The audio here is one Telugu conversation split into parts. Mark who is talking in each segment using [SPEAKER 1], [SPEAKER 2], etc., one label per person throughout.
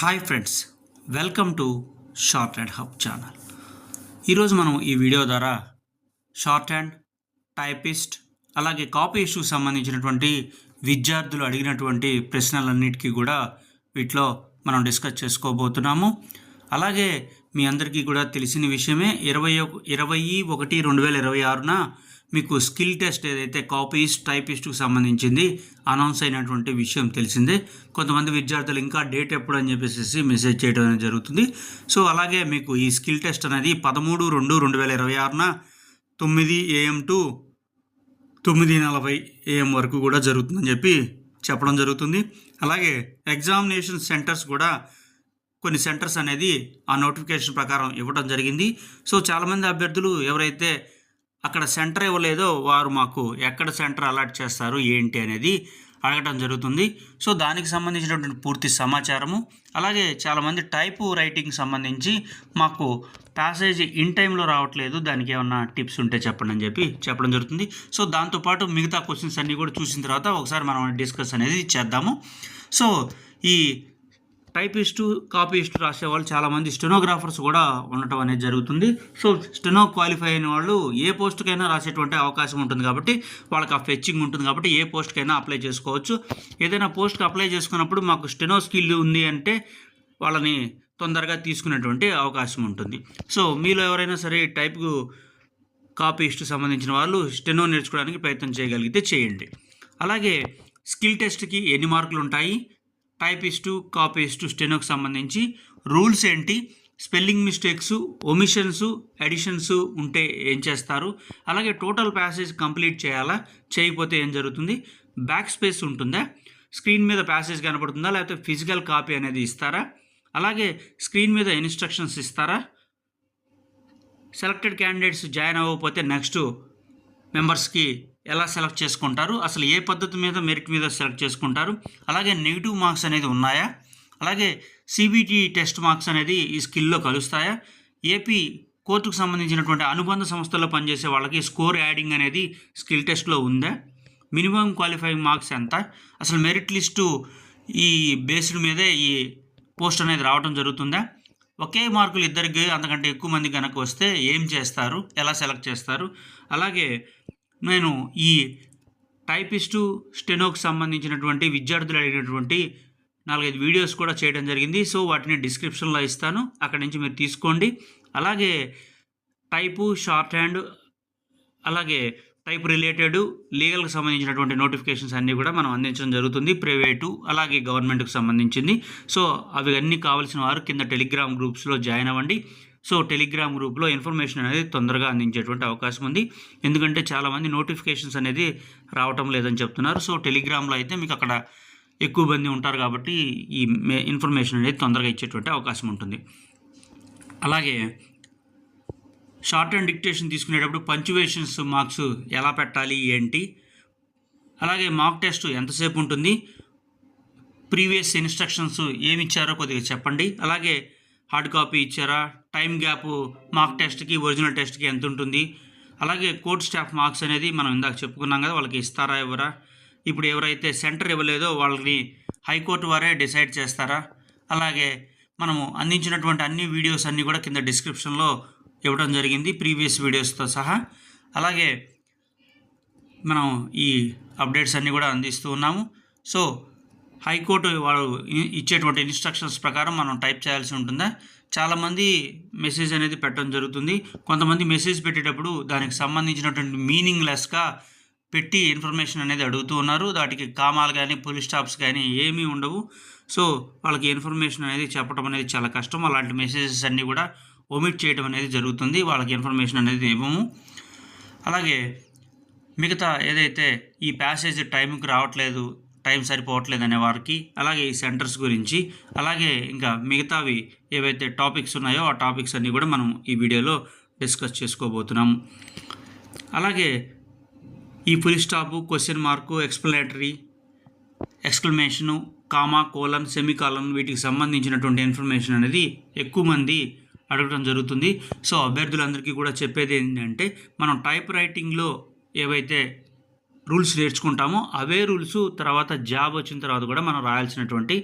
[SPEAKER 1] Hi friends welcome to shorthand hub channel. ఈరోజు మనం ఈ వీడియో ద్వారా షార్ట్ హ్యాండ్ టైపిస్ట్ అలాగే కాపీ ఇష్యూకి సంబంధించినటువంటి విద్యార్థులు అడిగినటువంటి ప్రశ్నలన్నిటికీ కూడా వీటిలో మనం డిస్కస్ చేసుకోబోతున్నాము. అలాగే మీ అందరికీ కూడా తెలిసిన విషయమే ఇరవై ఒక- ఇరవై ఒకటి రెండు వేల ఇరవై ఆరున మీకు స్కిల్ టెస్ట్ ఏదైతే కాపీస్ట్ టైపిస్ట్కి సంబంధించింది అనౌన్స్ అయినటువంటి విషయం తెలిసిందే. కొంతమంది విద్యార్థులు ఇంకా డేట్ ఎప్పుడు అని చెప్పేసి మెసేజ్ చేయడం అనేది జరుగుతుంది. సో అలాగే మీకు ఈ స్కిల్ టెస్ట్ అనేది పదమూడు రెండు రెండు వేల ఇరవై ఆరున తొమ్మిది ఏఎం టు తొమ్మిది నలభై ఏఎం వరకు కూడా జరుగుతుందని చెప్పి చెప్పడం జరుగుతుంది. అలాగే ఎగ్జామినేషన్ సెంటర్స్ కూడా కొన్ని సెంటర్స్ అనేది ఆ నోటిఫికేషన్ ప్రకారం ఇవ్వడం జరిగింది. సో చాలామంది అభ్యర్థులు ఎవరైతే అక్కడ సెంటర్ ఇవ్వలేదో వారు మాకు ఎక్కడ సెంటర్ అలాట్ చేస్తారు ఏంటి అనేది అడగడం జరుగుతుంది. సో దానికి సంబంధించినటువంటి పూర్తి సమాచారము అలాగే చాలామంది టైపు రైటింగ్ సంబంధించి మాకు ప్యాసేజ్ ఇన్ టైంలో రావట్లేదు. దానికి ఏమన్నా టిప్స్ ఉంటే చెప్పండి అని చెప్పి చెప్పడం జరుగుతుంది. సో దాంతోపాటు మిగతా క్వశ్చన్స్ అన్నీ కూడా చూసిన తర్వాత ఒకసారి మనం డిస్కస్ అనేది చేద్దాము. సో ఈ టైపిస్టు కాపీస్ట్ రాసేవాళ్ళు చాలామంది స్టెనోగ్రాఫర్స్ కూడా ఉండటం అనేది జరుగుతుంది. సో స్టెనో క్వాలిఫై అయిన వాళ్ళు ఏ పోస్ట్కైనా రాసేటువంటి అవకాశం ఉంటుంది కాబట్టి వాళ్ళకి ఆ ఫెచ్చింగ్ ఉంటుంది కాబట్టి ఏ పోస్ట్కైనా అప్లై చేసుకోవచ్చు. ఏదైనా పోస్ట్కి అప్లై చేసుకున్నప్పుడు మాకు స్టెనో స్కిల్ ఉంది అంటే వాళ్ళని తొందరగా తీసుకునేటువంటి అవకాశం ఉంటుంది. సో మీలో ఎవరైనా సరే టైప్కు టైపు కాపీస్ట్ సంబంధించిన వాళ్ళు స్టెనో నేర్చుకోవడానికి ప్రయత్నం చేయగలిగితే చేయండి. అలాగే స్కిల్ టెస్ట్కి ఎన్ని మార్కులు ఉంటాయి టైపిస్టు కాపీస్టు స్టెనోకి సంబంధించి రూల్స్ ఏంటి? స్పెల్లింగ్ మిస్టేక్స్ ఒమిషన్స్ ఎడిషన్స్ ఉంటే ఏం చేస్తారు? అలాగే టోటల్ ప్యాసేజ్ కంప్లీట్ చేయాలా? చేయకపోతే ఏం జరుగుతుంది? బ్యాక్ స్పేస్ ఉంటుందా? స్క్రీన్ మీద ప్యాసేజ్ కనబడుతుందా లేకపోతే ఫిజికల్ కాపీ అనేది ఇస్తారా? అలాగే స్క్రీన్ మీద ఇన్స్ట్రక్షన్స్ ఇస్తారా? సెలెక్టెడ్ క్యాండిడేట్స్ జాయిన్ అవ్వకపోతే నెక్స్ట్ మెంబర్స్కి ఎలా సెలెక్ట్ చేసుకుంటారు? అసలు ఏ పద్ధతి మీద మెరిట్ మీద సెలెక్ట్ చేసుకుంటారు? అలాగే నెగిటివ్ మార్క్స్ అనేది ఉన్నాయా? అలాగే సిబిటి టెస్ట్ మార్క్స్ అనేది ఈ స్కిల్లో కలుస్తాయా? ఏపీ కోర్టుకు సంబంధించినటువంటి అనుబంధ సంస్థల్లో పనిచేసే వాళ్ళకి స్కోర్ యాడింగ్ అనేది స్కిల్ టెస్ట్లో ఉందా? మినిమం క్వాలిఫైయింగ్ మార్క్స్ ఎంత? అసలు మెరిట్ లిస్టు ఈ బేస్డ్ మీదే ఈ పోస్ట్ అనేది రావడం జరుగుతుందా? ఒకే మార్కులు ఇద్దరికి అంతకంటే ఎక్కువ మంది కనుక వస్తే ఏం చేస్తారు? ఎలా సెలెక్ట్ చేస్తారు? అలాగే నేను ఈ టైపిస్టు స్టెనోకి సంబంధించినటువంటి విద్యార్థులు అడిగినటువంటి నాలుగైదు వీడియోస్ కూడా చేయడం జరిగింది. సో వాటిని డిస్క్రిప్షన్లో ఇస్తాను. అక్కడి నుంచి మీరు తీసుకోండి. అలాగే టైపు షార్ట్ హ్యాండ్ అలాగే టైప్ రిలేటెడ్ లీగల్కి సంబంధించినటువంటి నోటిఫికేషన్స్ అన్నీ కూడా మనం అందించడం జరుగుతుంది ప్రైవేటు అలాగే గవర్నమెంట్కి సంబంధించింది. సో అవి అన్నీ కావాల్సిన వారు కింద టెలిగ్రామ్ గ్రూప్స్లో జాయిన్ అవ్వండి. సో టెలిగ్రామ్ గ్రూప్లో ఇన్ఫర్మేషన్ అనేది తొందరగా అందించేటువంటి అవకాశం ఉంది. ఎందుకంటే చాలామంది నోటిఫికేషన్స్ అనేది రావటం లేదని చెప్తున్నారు. సో టెలిగ్రామ్లో అయితే మీకు అక్కడ ఎక్కువ మంది ఉంటారు కాబట్టి ఈ మే- ఇన్ఫర్మేషన్ అనేది తొందరగా ఇచ్చేటువంటి అవకాశం ఉంటుంది. అలాగే షార్ట్ అండ్ డిక్టేషన్ తీసుకునేటప్పుడు పంచువేషన్స్ మార్క్స్ ఎలా పెట్టాలి ఏంటి? అలాగే మాక్ టెస్ట్ ఎంతసేపు ఉంటుంది ప్రీవియస్ ఇన్స్ట్రక్షన్స్ ఏమి ఇచ్చారో కొద్దిగా చెప్పండి. అలాగే హార్డ్ కాపీ ఇచ్చారా టైం గ్యాప్ మార్క్ టెస్ట్కి ఒరిజినల్ టెస్ట్కి ఎంత ఉంటుంది అలాగే కోర్ట్ స్టాఫ్ మార్క్స్ అనేది మనం ఇందాక చెప్పుకున్నాం కదా వాళ్ళకి ఇస్తారా ఎవరా ఇప్పుడు ఎవరైతే సెంటర్ ఇవ్వలేదో వాళ్ళని హైకోర్టు వారే డిసైడ్ చేస్తారా? అలాగే మనము అందించినటువంటి అన్ని వీడియోస్ అన్నీ కూడా కింద డిస్క్రిప్షన్లో ఇవ్వడం జరిగింది ప్రీవియస్ వీడియోస్తో సహా. అలాగే మనం ఈ అప్డేట్స్ అన్నీ కూడా అందిస్తూ ఉన్నాము. సో హైకోర్టు వారు ఇచ్చేటువంటి ఇన్స్ట్రక్షన్స్ ప్రకారం మనం టైప్ చేయాల్సి ఉంటుందా? చాలామంది మెసేజ్ అనేది పెట్టడం జరుగుతుంది. కొంతమంది మెసేజ్ పెట్టేటప్పుడు దానికి సంబంధించినటువంటి మీనింగ్ లెస్గా పెట్టి ఇన్ఫర్మేషన్ అనేది అడుగుతూ ఉన్నారు. వాటికి కామాలు కానీ పోలీస్ స్టాప్స్ కానీ ఏమీ ఉండవు. సో వాళ్ళకి ఇన్ఫర్మేషన్ అనేది చెప్పడం అనేది చాలా కష్టం. అలాంటి మెసేజెస్ అన్నీ కూడా ఒమిట్ చేయడం అనేది జరుగుతుంది. వాళ్ళకి ఇన్ఫర్మేషన్ అనేది ఇవ్వము. అలాగే మిగతా ఏదైతే ఈ ప్యాసేజ్ టైంకి రావట్లేదు టైం సరిపోవట్లేదు అనే వారికి అలాగే ఈ సెంటర్స్ గురించి అలాగే ఇంకా మిగతావి ఏవైతే టాపిక్స్ ఉన్నాయో ఆ టాపిక్స్ అన్నీ కూడా మనం ఈ వీడియోలో డిస్కస్ చేసుకోబోతున్నాం. అలాగే ఈ full stop question mark explanatory exclamation comma colon semicolon వీటికి సంబంధించినటువంటి ఇన్ఫర్మేషన్ అనేది ఎక్కువ మంది అడగడం జరుగుతుంది. సో అభ్యర్థులందరికీ కూడా చెప్పేది ఏంటంటే మనం టైప్ రైటింగ్లో ఏవైతే రూల్స్ నేర్చుకుంటామో అవే రూల్స్ తర్వాత జాబ్ వచ్చిన తర్వాత కూడా మనం రాయాల్సినటువంటి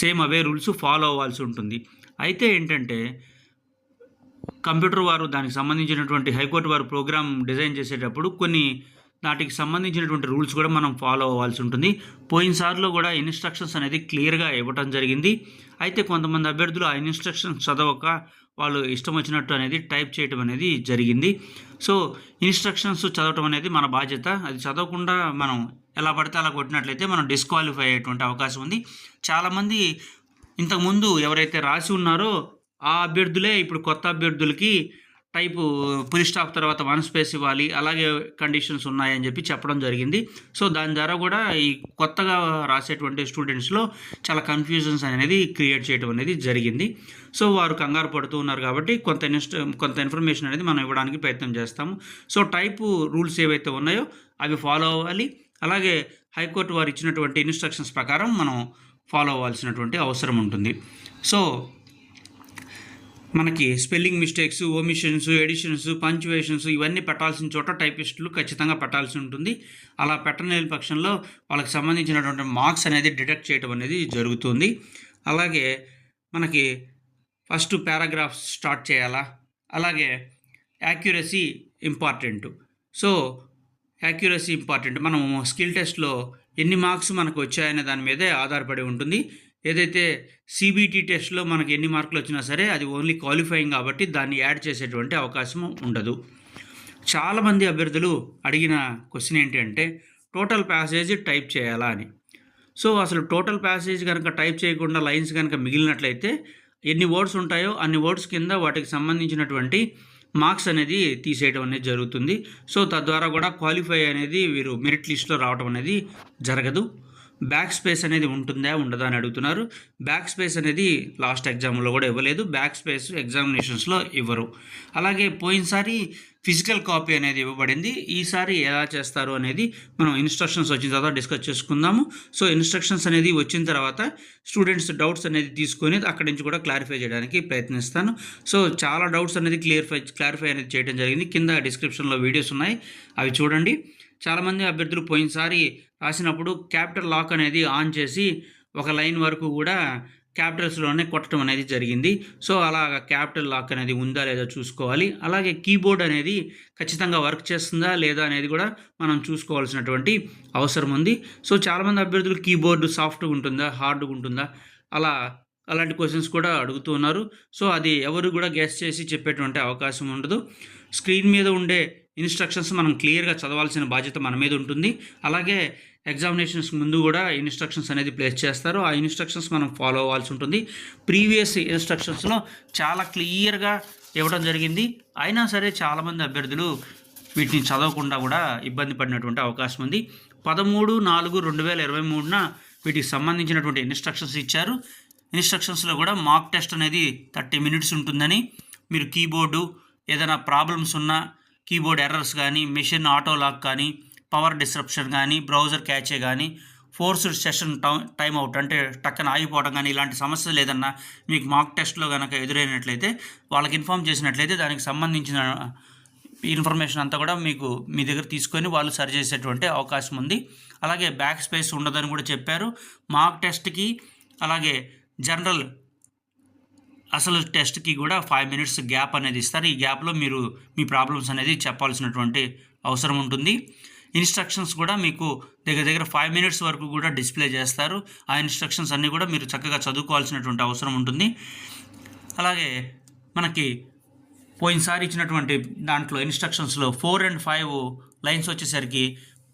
[SPEAKER 1] సేమ్ అవే రూల్స్ ఫాలో అవ్వాల్సి ఉంటుంది. అయితే ఏంటంటే కంప్యూటర్ వారు దానికి సంబంధించినటువంటి హైకోర్టు వారు ప్రోగ్రామ్ డిజైన్ చేసేటప్పుడు కొన్ని వాటికి సంబంధించినటువంటి రూల్స్ కూడా మనం ఫాలో అవ్వాల్సి ఉంటుంది. పోయినసార్లో కూడా ఇన్స్ట్రక్షన్స్ అనేది క్లియర్గా ఇవ్వటం జరిగింది. అయితే కొంతమంది అభ్యర్థులు ఆ ఇన్స్ట్రక్షన్స్ చదవక వాళ్ళు ఇష్టం వచ్చినట్టు అనేది టైప్ చేయటం అనేది జరిగింది. సో ఇన్స్ట్రక్షన్స్ చదవటం అనేది మన బాధ్యత. అది చదవకుండా మనం ఎలా పడితే అలా కొట్టినట్లయితే మనం డిస్క్వాలిఫై అయ్యేటువంటి అవకాశం ఉంది. చాలామంది ఇంతకుముందు ఎవరైతే రాసి ఉన్నారో ఆ అభ్యర్థులే ఇప్పుడు కొత్త అభ్యర్థులకి టైపు పులి స్టాప్ తర్వాత వన్ స్పేస్ ఇవ్వాలి అలాగే కండిషన్స్ ఉన్నాయని చెప్పి చెప్పడం జరిగింది. సో దాని ద్వారా కూడా ఈ కొత్తగా రాసేటువంటి స్టూడెంట్స్లో చాలా కన్ఫ్యూజన్స్ అనేది క్రియేట్ చేయడం అనేది జరిగింది. సో వారు కంగారు పడుతూ ఉన్నారు కాబట్టి కొంత ఇన్స్ట కొంత ఇన్ఫర్మేషన్ అనేది మనం ఇవ్వడానికి ప్రయత్నం చేస్తాము. సో టైపు రూల్స్ ఏవైతే ఉన్నాయో అవి ఫాలో అవ్వాలి. అలాగే హైకోర్టు వారు ఇచ్చినటువంటి ఇన్స్ట్రక్షన్స్ ప్రకారం మనం ఫాలో అవ్వాల్సినటువంటి అవసరం ఉంటుంది. సో మనకి spelling mistakes omissions additions punctuations ఇవన్నీ పెట్టాల్సిన చోట టైపిస్టులు ఖచ్చితంగా పెట్టాల్సి ఉంటుంది. అలా పెట్టలేని పక్షంలో వాళ్ళకి సంబంధించినటువంటి మార్క్స్ అనేది డిటెక్ట్ చేయడం అనేది జరుగుతుంది. అలాగే మనకి ఫస్ట్ పారాగ్రాఫ్ స్టార్ట్ చేయాలా? అలాగే accuracy important. So accuracy important. మనం స్కిల్ టెస్ట్లో ఎన్ని మార్క్స్ మనకు వచ్చాయనే దాని మీదే ఆధారపడి ఉంటుంది. ఏదైతే సిబిటి టెస్ట్లో మనకి ఎన్ని మార్కులు వచ్చినా సరే అది ఓన్లీ క్వాలిఫైయింగ్ కాబట్టి దాన్ని యాడ్ చేసేటువంటి అవకాశం ఉండదు. చాలామంది అభ్యర్థులు అడిగిన క్వశ్చన్ ఏంటంటే టోటల్ ప్యాసేజ్ టైప్ చేయాలా? అని. సో అసలు టోటల్ ప్యాసేజ్ కనుక టైప్ చేయకుండా లైన్స్ కనుక మిగిలినట్లయితే ఎన్ని వర్డ్స్ ఉంటాయో అన్ని వర్డ్స్ కింద వాటికి సంబంధించినటువంటి మార్క్స్ అనేది తీసేయడం అనేది జరుగుతుంది. సో తద్వారా కూడా క్వాలిఫై అనేది వీరు మెరిట్ లిస్ట్లో రావడం అనేది జరగదు. బ్యాక్ స్పేస్ అనేది ఉంటుందా ఉండదా అని అడుగుతున్నారు. బ్యాక్ స్పేస్ అనేది లాస్ట్ ఎగ్జామ్లో కూడా ఇవ్వలేదు. బ్యాక్ స్పేస్ ఎగ్జామినేషన్స్లో ఇవ్వరు. అలాగే పోయినసారి ఫిజికల్ కాపీ అనేది ఇవ్వబడింది. ఈసారి ఎలా చేస్తారు అనేది మనం ఇన్స్ట్రక్షన్స్ వచ్చిన తర్వాత డిస్కస్ చేసుకుందాము. సో ఇన్స్ట్రక్షన్స్ అనేది వచ్చిన తర్వాత స్టూడెంట్స్ డౌట్స్ అనేది తీసుకొని అక్కడి నుంచి కూడా క్లారిఫై చేయడానికి ప్రయత్నిస్తాను. సో చాలా డౌట్స్ అనేది క్లియర్ఫై క్లారిఫై అనేది చేయడం జరిగింది. కింద డిస్క్రిప్షన్లో వీడియోస్ ఉన్నాయి. అవి చూడండి. చాలామంది అభ్యర్థులు పోయినసారి రాసినప్పుడు క్యాపిటల్ లాక్ అనేది ఆన్ చేసి ఒక లైన్ వరకు కూడా క్యాపిటల్స్లోనే కొట్టడం అనేది జరిగింది. సో అలా క్యాపిటల్ లాక్ అనేది ఉందా లేదా చూసుకోవాలి. అలాగే కీబోర్డ్ అనేది ఖచ్చితంగా వర్క్ చేస్తుందా లేదా అనేది కూడా మనం చూసుకోవాల్సినటువంటి అవసరం ఉంది. సో చాలామంది అభ్యర్థులు కీబోర్డు సాఫ్ట్గా ఉంటుందా హార్డ్గా ఉంటుందా అలా అలాంటి క్వశ్చన్స్ కూడా అడుగుతూ ఉన్నారు. సో అది ఎవరు కూడా గెస్ట్ చేసి చెప్పేటువంటి అవకాశం ఉండదు. స్క్రీన్ మీద ఉండే ఇన్స్ట్రక్షన్స్ మనం క్లియర్గా చదవాల్సిన బాధ్యత మన మీద ఉంటుంది. అలాగే ఎగ్జామినేషన్స్ ముందు కూడా ఇన్స్ట్రక్షన్స్ అనేది ప్లేస్ చేస్తారు. ఆ ఇన్స్ట్రక్షన్స్ మనం ఫాలో అవ్వాల్సి ఉంటుంది. ప్రీవియస్ ఇన్స్ట్రక్షన్స్లో చాలా క్లియర్గా ఇవ్వడం జరిగింది. అయినా సరే చాలామంది అభ్యర్థులు వీటిని చదవకుండా కూడా ఇబ్బంది పడినటువంటి అవకాశం ఉంది. పదమూడు నాలుగు రెండు వేల ఇరవై మూడున వీటికి సంబంధించినటువంటి ఇన్స్ట్రక్షన్స్ ఇచ్చారు. ఇన్స్ట్రక్షన్స్లో కూడా మాక్ టెస్ట్ అనేది థర్టీ మినిట్స్ ఉంటుందని. మీరు కీబోర్డు ఏదైనా ప్రాబ్లమ్స్ ఉన్నా కీబోర్డ్ ఎర్రర్స్ కానీ మెషిన్ ఆటో లాక్ కానీ పవర్ డిస్రప్షన్ కానీ బ్రౌజర్ క్యాచే కానీ ఫోర్స్డ్ సెషన్ టైం అవుట్ అంటే టక్కన ఆగిపోవడం కానీ ఇలాంటి సమస్యలు ఏదన్నా మీకు మాక్ టెస్ట్లో కనుక ఎదురైనట్లయితే వాళ్ళకి ఇన్ఫామ్ చేసినట్లయితే దానికి సంబంధించిన ఇన్ఫర్మేషన్ అంతా కూడా మీకు మీ దగ్గర తీసుకొని వాళ్ళు సరి చేసేటువంటి అవకాశం ఉంది. అలాగే బ్యాక్ స్పేస్ ఉండదని కూడా చెప్పారు. మాక్ టెస్ట్కి అలాగే జనరల్ అసలు టెస్ట్కి కూడా ఫైవ్ మినిట్స్ గ్యాప్ అనేది ఇస్తారు. ఈ గ్యాప్లో మీరు మీ ప్రాబ్లమ్స్ అనేది చెప్పాల్సినటువంటి అవసరం ఉంటుంది. ఇన్స్ట్రక్షన్స్ కూడా మీకు దగ్గర దగ్గర ఫైవ్ మినిట్స్ వరకు కూడా డిస్ప్లే చేస్తారు. ఆ ఇన్స్ట్రక్షన్స్ అన్నీ కూడా మీరు చక్కగా చదువుకోవాల్సినటువంటి అవసరం ఉంటుంది. అలాగే మనకి పోయినసారి ఇచ్చినటువంటి దాంట్లో ఇన్స్ట్రక్షన్స్లో ఫోర్ అండ్ ఫైవ్ లైన్స్ వచ్చేసరికి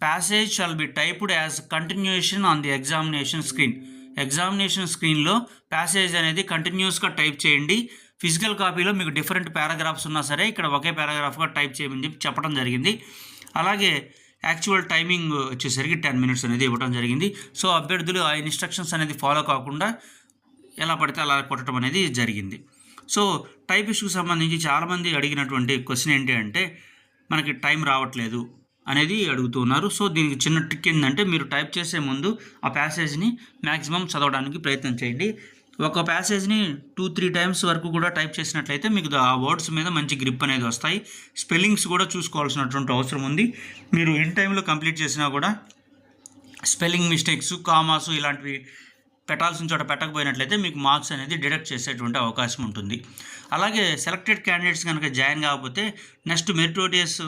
[SPEAKER 1] passage shall be typed as continuation on the examination screen examination స్క్రీన్లో ప్యాసేజ్ అనేది కంటిన్యూస్గా టైప్ చేయండి. ఫిజికల్ కాపీలో మీకు డిఫరెంట్ పారాగ్రాఫ్స్ ఉన్నా సరే ఇక్కడ ఒకే పారాగ్రాఫ్గా టైప్ చేయమని చెప్పి చెప్పడం జరిగింది. అలాగే యాక్చువల్ టైమింగ్ వచ్చేసరికి టెన్ మినిట్స్ అనేది ఇవ్వడం జరిగింది. సో అభ్యర్థులు ఆ ఇన్స్ట్రక్షన్స్ అనేది ఫాలో కాకుండా ఎలా పడితే అలా కొట్టడం అనేది జరిగింది. సో టైప్ ఇష్యూకి సంబంధించి చాలామంది అడిగినటువంటి క్వశ్చన్ ఏంటి అంటే మనకి టైం రావట్లేదు. అనేది అడుగుతున్నారు. సో దీనికి చిన్న ట్రిక్ ఏంటంటే మీరు టైప్ చేసే ముందు ఆ ప్యాసేజ్ని మ్యాక్సిమం చదవడానికి ప్రయత్నం చేయండి. ఒక ప్యాసేజ్ని టూ త్రీ టైమ్స్ వరకు కూడా టైప్ చేసినట్లయితే మీకు ఆ వర్డ్స్ మీద మంచి గ్రిప్ అనేది వస్తాయి. స్పెల్లింగ్స్ కూడా చూసుకోవాల్సినటువంటి అవసరం ఉంది. మీరు ఇన్ టైంలో కంప్లీట్ చేసినా కూడా స్పెల్లింగ్ మిస్టేక్స్ కామాస్ ఇలాంటివి పెట్టాల్సిన చోట పెట్టకపోయినట్లయితే మీకు మార్క్స్ అనేది డిడక్ట్ చేసేటువంటి అవకాశం ఉంటుంది. అలాగే సెలెక్టెడ్ క్యాండిడేట్స్ కనుక జాయిన్ కాకపోతే నెక్స్ట్ మెరిటోరియస్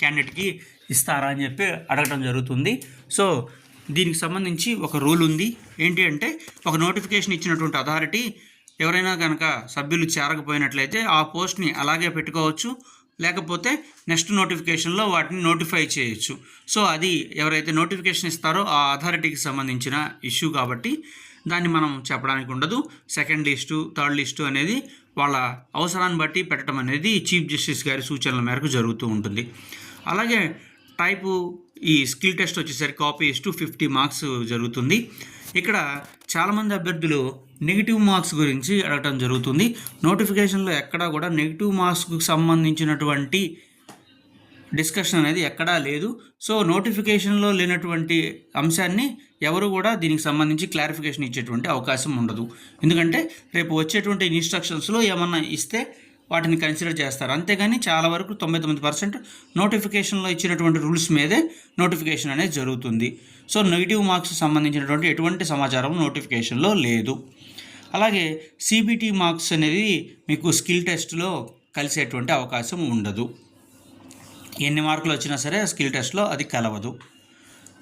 [SPEAKER 1] క్యాండిడేట్కి ఇస్తారా అని చెప్పి అడగడం జరుగుతుంది. సో దీనికి సంబంధించి ఒక రూల్ ఉంది. ఏంటి అంటే ఒక నోటిఫికేషన్ ఇచ్చినటువంటి అథారిటీ ఎవరైనా కనుక సభ్యులు చేరకపోయినట్లయితే ఆ పోస్ట్ని అలాగే పెట్టుకోవచ్చు. లేకపోతే నెక్స్ట్ నోటిఫికేషన్లో వాటిని నోటిఫై చేయొచ్చు. సో అది ఎవరైతే నోటిఫికేషన్ ఇస్తారో ఆ అథారిటీకి సంబంధించిన ఇష్యూ కాబట్టి దాన్ని మనం చెప్పడానికి ఉండదు. సెకండ్ లిస్టు థర్డ్ లిస్టు అనేది వాళ్ళ అవసరాన్ని బట్టి పెట్టడం అనేది చీఫ్ జస్టిస్ గారి సూచనల మేరకు జరుగుతూ ఉంటుంది. అలాగే టైపు ఈ స్కిల్ టెస్ట్ వచ్చేసరికి కాపీ ఇస్టు ఫిఫ్టీ మార్క్స్ జరుగుతుంది. ఇక్కడ చాలామంది అభ్యర్థులు నెగిటివ్ మార్క్స్ గురించి అడగటం జరుగుతుంది. నోటిఫికేషన్లో ఎక్కడా కూడా నెగిటివ్ మార్క్స్కు సంబంధించినటువంటి డిస్కషన్ అనేది ఎక్కడా లేదు. సో నోటిఫికేషన్లో లేనటువంటి అంశాన్ని ఎవరు కూడా దీనికి సంబంధించి క్లారిఫికేషన్ ఇచ్చేటువంటి అవకాశం ఉండదు. ఎందుకంటే రేపు వచ్చేటువంటి ఇన్స్ట్రక్షన్స్లో ఏమన్నా ఇస్తే వాటిని కన్సిడర్ చేస్తారు. అంతేగాని చాలా వరకు తొంభై తొమ్మిది పర్సెంట్ నోటిఫికేషన్లో ఇచ్చినటువంటి రూల్స్ మీదే నోటిఫికేషన్ అనేది జరుగుతుంది. సో నెగిటివ్ మార్క్స్ సంబంధించినటువంటి ఎటువంటి సమాచారం నోటిఫికేషన్లో లేదు. అలాగే సిబిటి మార్క్స్ అనేది మీకు స్కిల్ టెస్ట్లో కలిసేటువంటి అవకాశం ఉండదు. ఎన్ని మార్కులు వచ్చినా సరే స్కిల్ టెస్ట్లో అది కలవదు.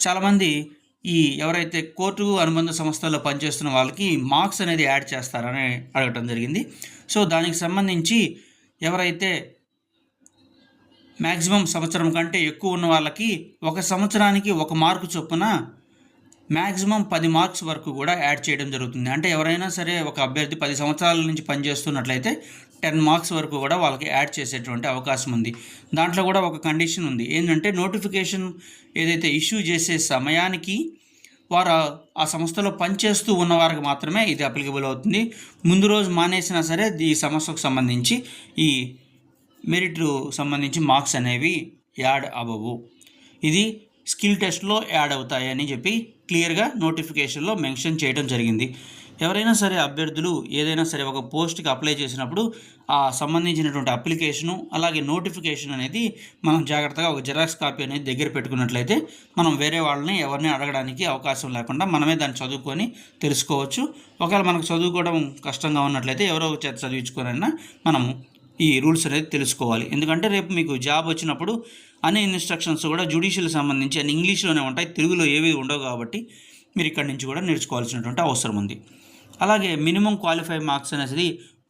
[SPEAKER 1] చాలామంది ఈ ఎవరైతే కోర్టు అనుబంధ సంస్థల్లో పనిచేస్తున్న వాళ్ళకి మార్క్స్ అనేది యాడ్ చేస్తారని అడగటం జరిగింది. సో దానికి సంబంధించి ఎవరైతే మ్యాక్సిమం సంవత్సరం కంటే ఎక్కువ ఉన్న వాళ్ళకి ఒక సంవత్సరానికి ఒక మార్కు చొప్పున మ్యాక్సిమం పది మార్క్స్ వరకు కూడా యాడ్ చేయడం జరుగుతుంది. అంటే ఎవరైనా సరే ఒక అభ్యర్థి పది సంవత్సరాల నుంచి పనిచేస్తున్నట్లయితే టెన్ మార్క్స్ వరకు కూడా వాళ్ళకి యాడ్ చేసేటువంటి అవకాశం ఉంది. దాంట్లో కూడా ఒక కండిషన్ ఉంది. ఏంటంటే నోటిఫికేషన్ ఏదైతే ఇష్యూ చేసే సమయానికి వారు ఆ- సంస్థలో పనిచేస్తూ ఉన్నవారికి మాత్రమే ఇది అప్లికబుల్ అవుతుంది. ముందు రోజు మానేసినా సరే ఈ సమస్యకు సంబంధించి ఈ మెరిట్ సంబంధించి మార్క్స్ అనేవి యాడ్ అవ్వవు. ఇది స్కిల్ టెస్ట్లో యాడ్ అవుతాయి అని చెప్పి క్లియర్గా నోటిఫికేషన్లో మెన్షన్ చేయడం జరిగింది. ఎవరైనా సరే అభ్యర్థులు ఏదైనా సరే ఒక పోస్ట్కి అప్లై చేసినప్పుడు ఆ సంబంధించినటువంటి అప్లికేషను అలాగే నోటిఫికేషన్ అనేది మనం జాగ్రత్తగా ఒక జిరాక్స్ కాపీ అనేది దగ్గర పెట్టుకున్నట్లయితే మనం వేరే వాళ్ళని ఎవరిని అడగడానికి అవకాశం లేకుండా మనమే దాన్ని చదువుకొని తెలుసుకోవచ్చు. ఒకవేళ మనకు చదువుకోవడం కష్టంగా ఉన్నట్లయితే ఎవరో ఒక చేత చదివించుకోనైనా మనము ఈ రూల్స్ అనేది తెలుసుకోవాలి. ఎందుకంటే రేపు మీకు జాబ్ వచ్చినప్పుడు అన్ని ఇన్స్ట్రక్షన్స్ కూడా జ్యుడిషియల్ సంబంధించి అన్ని ఇంగ్లీష్లోనే ఉంటాయి తెలుగులో ఏవి ఉండవు కాబట్టి మీరు ఇక్కడి నుంచి కూడా నేర్చుకోవాల్సినటువంటి అవసరం ఉంది. అలాగే మినిమం క్వాలిఫై మార్క్స్ అనేది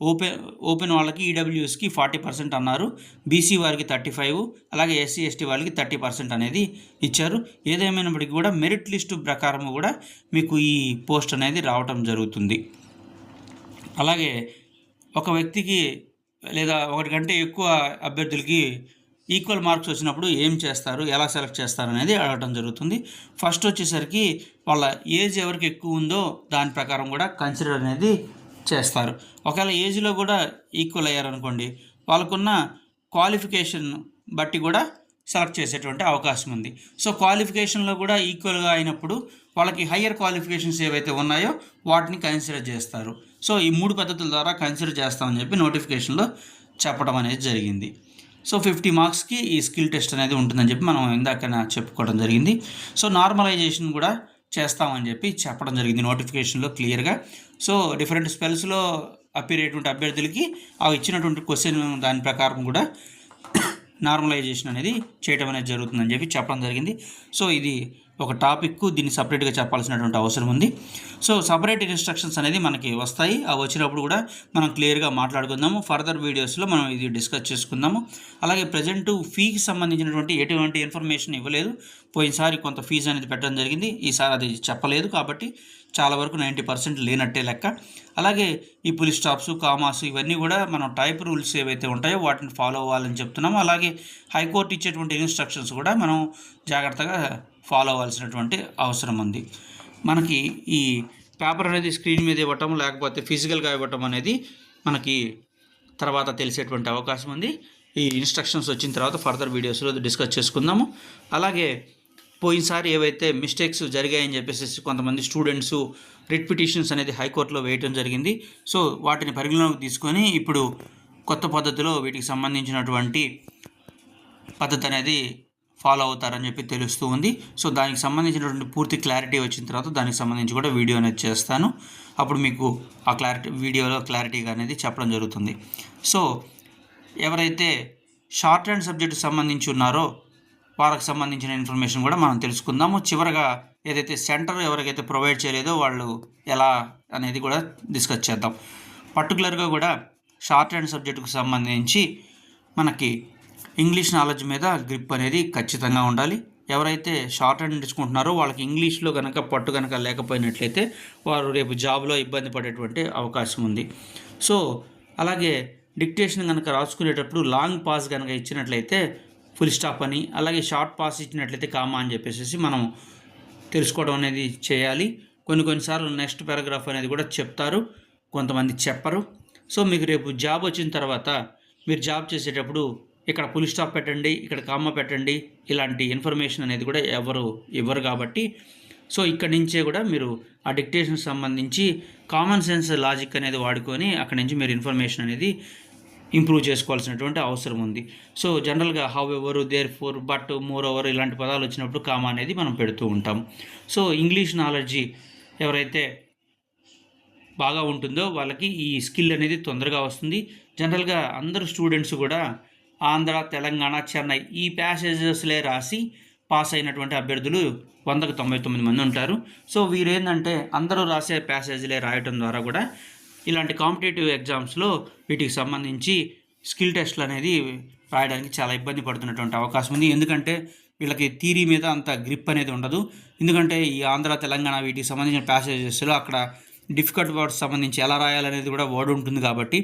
[SPEAKER 1] ఓపెన్ ఓపెన్ వాళ్ళకి ఈడబ్ల్యూఎస్కి ఫార్టీ పర్సెంట్ అన్నారు. బీసీ వారికి థర్టీ ఫైవ్ అలాగే ఎస్సీ ఎస్టీ వాళ్ళకి థర్టీ పర్సెంట్ అనేది ఇచ్చారు. ఏదేమైనప్పటికీ కూడా మెరిట్ లిస్టు ప్రకారం కూడా మీకు ఈ పోస్ట్ అనేది రావటం జరుగుతుంది. అలాగే ఒక వ్యక్తికి లేదా ఒకటి కంటే ఎక్కువ అభ్యర్థులకి ఈక్వల్ మార్క్స్ వచ్చినప్పుడు ఏం చేస్తారు ఎలా సెలెక్ట్ చేస్తారు అనేది అడగటం జరుగుతుంది. ఫస్ట్ వచ్చేసరికి వాళ్ళ ఏజ్ ఎవరికి ఎక్కువ ఉందో దాని ప్రకారం కూడా కన్సిడర్ అనేది చేస్తారు. ఒకవేళ ఏజ్లో కూడా ఈక్వల్ అయ్యారనుకోండి వాళ్ళకున్న క్వాలిఫికేషన్ బట్టి కూడా సెలెక్ట్ చేసేటువంటి అవకాశం ఉంది. సో క్వాలిఫికేషన్లో కూడా ఈక్వల్గా అయినప్పుడు వాళ్ళకి హయ్యర్ క్వాలిఫికేషన్స్ ఏవైతే ఉన్నాయో వాటిని కన్సిడర్ చేస్తారు. సో ఈ మూడు పద్ధతుల ద్వారా కన్సిడర్ చేస్తామని చెప్పి నోటిఫికేషన్లో చెప్పడం అనేది జరిగింది. సో ఫిఫ్టీ మార్క్స్కి ఈ స్కిల్ టెస్ట్ అనేది ఉంటుందని చెప్పి మనం ఇందాక చెప్పుకోవడం జరిగింది. సో నార్మలైజేషన్ కూడా చేస్తామని చెప్పి చెప్పడం జరిగింది నోటిఫికేషన్లో క్లియర్గా. సో డిఫరెంట్ స్పెల్స్లో అపీర్ అభ్యర్థులకి ఆ ఇచ్చినటువంటి క్వశ్చన్ దాని ప్రకారం కూడా నార్మలైజేషన్ అనేది చేయడం అనేది జరుగుతుందని చెప్పి చెప్పడం జరిగింది. సో ఇది ఒక టాపిక్ దీన్ని సపరేట్గా చెప్పాల్సినటువంటి అవసరం ఉంది. సో సపరేట్ ఇన్స్ట్రక్షన్స్ అనేది మనకి వస్తాయి. అవి వచ్చినప్పుడు కూడా మనం క్లియర్గా మాట్లాడుకుందాము. ఫర్దర్ వీడియోస్లో మనం ఇది డిస్కస్ చేసుకుందాము. అలాగే ప్రజెంట్ ఫీకి సంబంధించినటువంటి ఎటువంటి ఇన్ఫర్మేషన్ ఇవ్వలేదు. పోయినసారి కొంత ఫీజు అనేది పెట్టడం జరిగింది. ఈసారి అది చెప్పలేదు కాబట్టి చాలా వరకు నైంటీ పర్సెంట్ లేనట్టే లెక్క. అలాగే ఈ పులిస్ స్టాప్స్ కామాస్ ఇవన్నీ కూడా మనం టైప్ రూల్స్ ఏవైతే ఉంటాయో వాటిని ఫాలో అవ్వాలని చెప్తున్నాము. అలాగే హైకోర్టు ఇచ్చేటువంటి ఇన్స్ట్రక్షన్స్ కూడా మనం జాగ్రత్తగా ఫాలో అవ్వాల్సినటువంటి అవసరం ఉంది. మనకి ఈ పేపర్ అనేది స్క్రీన్ మీద ఇవ్వటం లేకపోతే ఫిజికల్గా ఇవ్వటం అనేది మనకి తర్వాత తెలిసేటువంటి అవకాశం ఉంది. ఈ ఇన్స్ట్రక్షన్స్ వచ్చిన తర్వాత ఫర్దర్ వీడియోస్లో డిస్కస్ చేసుకుందాము. అలాగే పోయినసారి ఏవైతే మిస్టేక్స్ జరిగాయని చెప్పేసి కొంతమంది స్టూడెంట్స్ రిట్ పిటిషన్స్ అనేది హైకోర్టులో వేయటం జరిగింది. సో వాటిని పరిగణలోకి తీసుకొని ఇప్పుడు కొత్త పద్ధతిలో వీటికి సంబంధించినటువంటి పద్ధతి అనేది ఫాలో అవుతారని చెప్పి తెలుస్తూ ఉంది. సో దానికి సంబంధించినటువంటి పూర్తి క్లారిటీ వచ్చిన తర్వాత దానికి సంబంధించి కూడా వీడియో అనేది చేస్తాను. అప్పుడు మీకు ఆ క్లారిటీ వీడియోలో క్లారిటీగా అనేది చెప్పడం జరుగుతుంది. సో ఎవరైతే షార్ట్ హ్యాండ్ సబ్జెక్టు సంబంధించి ఉన్నారో వాళ్ళకి సంబంధించిన ఇన్ఫర్మేషన్ కూడా మనం తెలుసుకుందాము. చివరగా ఏదైతే సెంటర్ ఎవరికైతే ప్రొవైడ్ చేయలేదో వాళ్ళు ఎలా అనేది కూడా డిస్కస్ చేద్దాం. పర్టికులర్గా కూడా షార్ట్ హ్యాండ్ సబ్జెక్టుకు సంబంధించి మనకి ఇంగ్లీష్ నాలెడ్జ్ మీద గ్రిప్ అనేది ఖచ్చితంగా ఉండాలి. ఎవరైతే షార్ట్ హ్యాండ్ నేర్చుకుంటున్నారో వాళ్ళకి ఇంగ్లీష్లో కనుక పట్టు కనుక లేకపోయినట్లయితే వారు రేపు జాబ్లో ఇబ్బంది పడేటువంటి అవకాశం ఉంది. సో అలాగే డిక్టేషన్ కనుక రాసుకునేటప్పుడు లాంగ్ పాస్ కనుక ఇచ్చినట్లయితే ఫుల్ స్టాప్ అని అలాగే షార్ట్ పాస్ ఇచ్చినట్లయితే కామా అని చెప్పేసి మనం తెలుసుకోవడం అనేది చేయాలి. కొన్ని కొన్నిసార్లు నెక్స్ట్ పారాగ్రాఫ్ అనేది కూడా చెప్తారు. కొంతమంది చెప్పరు. సో మీకు రేపు జాబ్ వచ్చిన తర్వాత మీరు జాబ్ చేసేటప్పుడు ఇక్కడ పులి స్టాప్ పెట్టండి ఇక్కడ కామా పెట్టండి ఇలాంటి ఇన్ఫర్మేషన్ అనేది కూడా ఎవరు ఇవ్వరు కాబట్టి. సో ఇక్కడి నుంచే కూడా మీరు ఆ డిక్టేషన్ సంబంధించి కామన్ సెన్స్ లాజిక్ అనేది వాడుకొని అక్కడి నుంచి మీరు ఇన్ఫర్మేషన్ అనేది ఇంప్రూవ్ చేసుకోవాల్సినటువంటి అవసరం ఉంది. సో జనరల్గా హౌ ఎవరు there four but more over ఇలాంటి పదాలు వచ్చినప్పుడు కామా అనేది మనం పెడుతూ ఉంటాం. సో ఇంగ్లీష్ నాలెడ్జి ఎవరైతే బాగా ఉంటుందో వాళ్ళకి ఈ స్కిల్ అనేది తొందరగా వస్తుంది. జనరల్గా అందరు స్టూడెంట్స్ కూడా ఆంధ్ర తెలంగాణ చెన్నై ఈ ప్యాసేజెస్లే రాసి పాస్ అయినటువంటి అభ్యర్థులు వందకు తొంభై తొమ్మిది మంది ఉంటారు. సో వీరు ఏంటంటే అందరూ రాసే ప్యాసేజ్లే రాయటం ద్వారా కూడా ఇలాంటి కాంపిటేటివ్ ఎగ్జామ్స్లో వీటికి సంబంధించి స్కిల్ టెస్ట్లు అనేది రాయడానికి చాలా ఇబ్బంది పడుతున్నటువంటి అవకాశం ఉంది. ఎందుకంటే వీళ్ళకి థీరీ మీద అంత గ్రిప్ అనేది ఉండదు. ఎందుకంటే ఈ ఆంధ్ర తెలంగాణ వీటికి సంబంధించిన ప్యాసేజెస్లో అక్కడ డిఫికల్ట్ వర్డ్స్ సంబంధించి ఎలా రాయాలనేది కూడా వర్డ్ ఉంటుంది కాబట్టి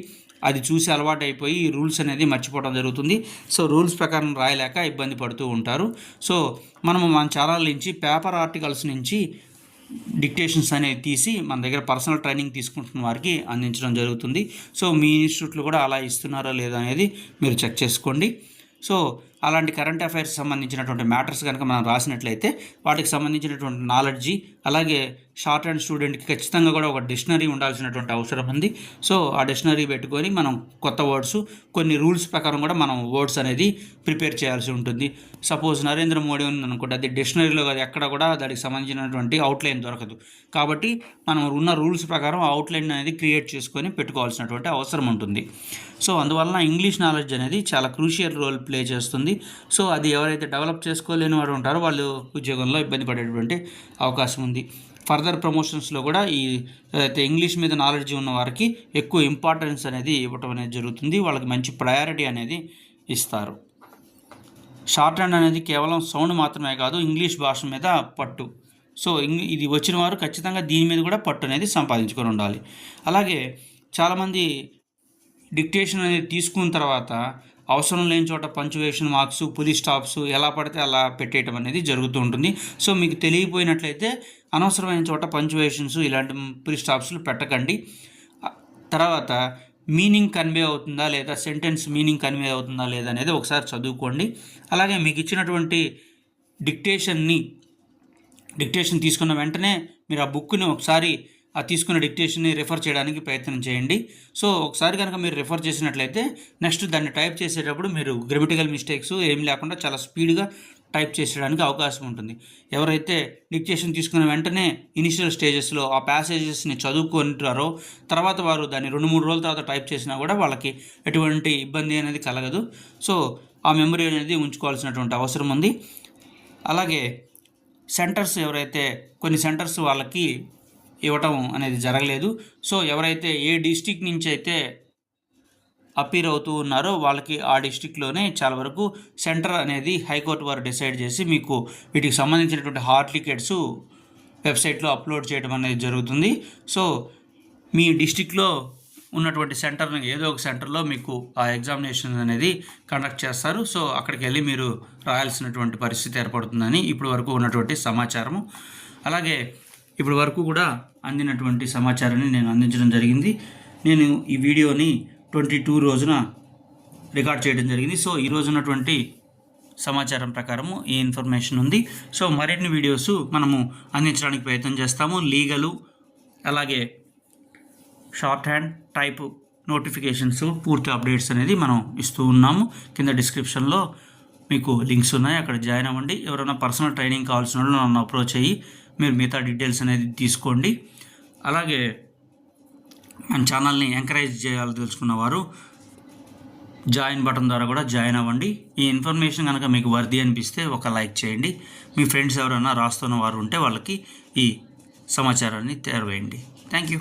[SPEAKER 1] అది చూసి అలవాటు అయిపోయి ఈ రూల్స్ అనేది మర్చిపోవడం జరుగుతుంది. సో రూల్స్ ప్రకారం రాయలేక ఇబ్బంది పడుతూ ఉంటారు. సో మనము మన ఛానల్ నుంచి పేపర్ ఆర్టికల్స్ నుంచి డిక్టేషన్స్ అనేవి తీసి మన దగ్గర పర్సనల్ ట్రైనింగ్ తీసుకుంటున్న వారికి అందించడం జరుగుతుంది. సో మీ ఇన్స్టిట్యూట్లు కూడా అలా ఇస్తున్నారా లేదా అనేది మీరు చెక్ చేసుకోండి. సో అలాంటి కరెంట్ అఫైర్స్ సంబంధించినటువంటి మ్యాటర్స్ కనుక మనం రాసినట్లయితే వాటికి సంబంధించినటువంటి నాలెడ్జీ అలాగే షార్ట్ హ్యాండ్ స్టూడెంట్కి ఖచ్చితంగా కూడా ఒక డిక్షనరీ ఉండాల్సినటువంటి అవసరం ఉంది. సో ఆ డిక్షనరీ పెట్టుకొని మనం కొత్త వర్డ్స్ కొన్ని రూల్స్ ప్రకారం కూడా మనం వర్డ్స్ అనేది ప్రిపేర్ చేయాల్సి ఉంటుంది. సపోజ్ నరేంద్ర మోడీ ఉంది అనుకుంటే అది డిక్షనరీలో అది ఎక్కడ కూడా దానికి సంబంధించినటువంటి అవుట్లైన్ దొరకదు. కాబట్టి మనం ఉన్న రూల్స్ ప్రకారం అవుట్లైన్ అనేది క్రియేట్ చేసుకొని పెట్టుకోవాల్సినటువంటి అవసరం ఉంటుంది. సో అందువలన ఇంగ్లీష్ నాలెడ్జ్ అనేది చాలా క్రూషియల్ రోల్ ప్లే చేస్తుంది. సో అది ఎవరైతే డెవలప్ చేసుకోలేని వారు ఉంటారో వాళ్ళు ఉద్యోగంలో ఇబ్బంది పడేటువంటి అవకాశం ఉంది. ఫర్దర్ ప్రమోషన్స్లో కూడా ఈ అయితే ఇంగ్లీష్ మీద నాలెడ్జ్ ఉన్న వారికి ఎక్కువ ఇంపార్టెన్స్ అనేది ఇవ్వటం అనేది జరుగుతుంది. వాళ్ళకి మంచి ప్రయారిటీ అనేది ఇస్తారు. షార్ట్ హ్యాండ్ అనేది కేవలం సౌండ్ మాత్రమే కాదు ఇంగ్లీష్ భాష మీద పట్టు. సో ఇది వచ్చిన వారు ఖచ్చితంగా దీని మీద కూడా పట్టు అనేది సంపాదించుకొని ఉండాలి. అలాగే చాలామంది డిక్టేషన్ అనేది తీసుకున్న తర్వాత అవసరం లేని చోట పంచువేషన్ మార్క్స్ పులి స్టాప్స్ ఎలా పడితే అలా పెట్టేయటం అనేది జరుగుతూ ఉంటుంది. సో మీకు తెలియపోయినట్లయితే అనవసరమైన చోట పంచువేషన్స్ ఇలాంటి పులి స్టాప్స్లు పెట్టకండి. తర్వాత మీనింగ్ కన్వే అవుతుందా లేదా సెంటెన్స్ మీనింగ్ కన్వే అవుతుందా లేదా అనేది ఒకసారి చదువుకోండి. అలాగే మీకు ఇచ్చినటువంటి డిక్టేషన్ని డిక్టేషన్ తీసుకున్న వెంటనే మీరు ఆ బుక్ని ఒకసారి ఆ తీసుకున్న డిక్టేషన్ని రిఫర్ చేయడానికి ప్రయత్నం చేయండి. సో ఒకసారి కనుక మీరు రిఫర్ చేసినట్లయితే నెక్స్ట్ దాన్ని టైప్ చేసేటప్పుడు మీరు గ్రామటికల్ మిస్టేక్స్ ఏం లేకుండా చాలా స్పీడ్గా టైప్ చేసేయడానికి అవకాశం ఉంటుంది. ఎవరైతే డిక్టేషన్ తీసుకున్న వెంటనే ఇనిషియల్ స్టేజెస్లో ఆ ప్యాసేజెస్ని చదువుకుంటారో తర్వాత వారు దాన్ని రెండు మూడు రోజుల తర్వాత టైప్ చేసినా కూడా వాళ్ళకి ఎటువంటి ఇబ్బంది అనేది కలగదు. సో ఆ మెమరీ అనేది ఉంచుకోవాల్సినటువంటి అవసరం ఉంది. అలాగే సెంటర్స్ ఎవరైతే కొన్ని సెంటర్స్ వాళ్ళకి ఇవ్వటం అనేది జరగలేదు. సో ఎవరైతే ఏ డిస్టిక్ నుంచి అయితే అపీర్ అవుతూ ఉన్నారో వాళ్ళకి ఆ డిస్టిక్లోనే చాలా వరకు సెంటర్ అనేది హైకోర్టు వారు డిసైడ్ చేసి మీకు వీటికి సంబంధించినటువంటి హాట్ టికెట్స్ వెబ్సైట్లో అప్లోడ్ చేయడం అనేది జరుగుతుంది. సో మీ డిస్టిక్లో ఉన్నటువంటి సెంటర్ని ఏదో ఒక సెంటర్లో మీకు ఆ ఎగ్జామినేషన్ అనేది కండక్ట్ చేస్తారు. సో అక్కడికి వెళ్ళి మీరు రాయాల్సినటువంటి పరిస్థితి ఏర్పడుతుందని ఇప్పటి వరకు ఉన్నటువంటి సమాచారము. అలాగే ఇప్పటి వరకు కూడా అందినటువంటి సమాచారాన్ని నేను అందించడం జరిగింది. నేను ఈ వీడియోని ట్వంటీ టూ రోజున రికార్డ్ చేయడం జరిగింది. సో ఈ ఉన్నటువంటి సమాచారం ప్రకారము ఈ ఇన్ఫర్మేషన్ ఉంది. సో మరిన్ని వీడియోస్ మనము అందించడానికి ప్రయత్నం చేస్తాము. లీగలు అలాగే షార్ట్ హ్యాండ్ టైప్ నోటిఫికేషన్స్ పూర్తి అప్డేట్స్ అనేది మనం ఇస్తూ ఉన్నాము. కింద డిస్క్రిప్షన్లో మీకు లింక్స్ ఉన్నాయి. అక్కడ జాయిన్ అవ్వండి. ఎవరైనా పర్సనల్ ట్రైనింగ్ కావాల్సిన వాళ్ళు నన్ను అప్రోచ్ అయ్యి మీరు మిగతా డీటెయిల్స్ అనేది తీసుకోండి. అలాగే మన ఛానల్ని ఎంకరేజ్ చేయాలి తెలుసుకున్న వారు జాయిన్ బటన్ ద్వారా కూడా జాయిన్ అవ్వండి. ఈ ఇన్ఫర్మేషన్ కనుక మీకు వర్ది అనిపిస్తే ఒక లైక్ చేయండి. మీ ఫ్రెండ్స్ ఎవరైనా రాస్తున్న వారు ఉంటే వాళ్ళకి ఈ సమాచారాన్ని తెరవేయండి. Thank you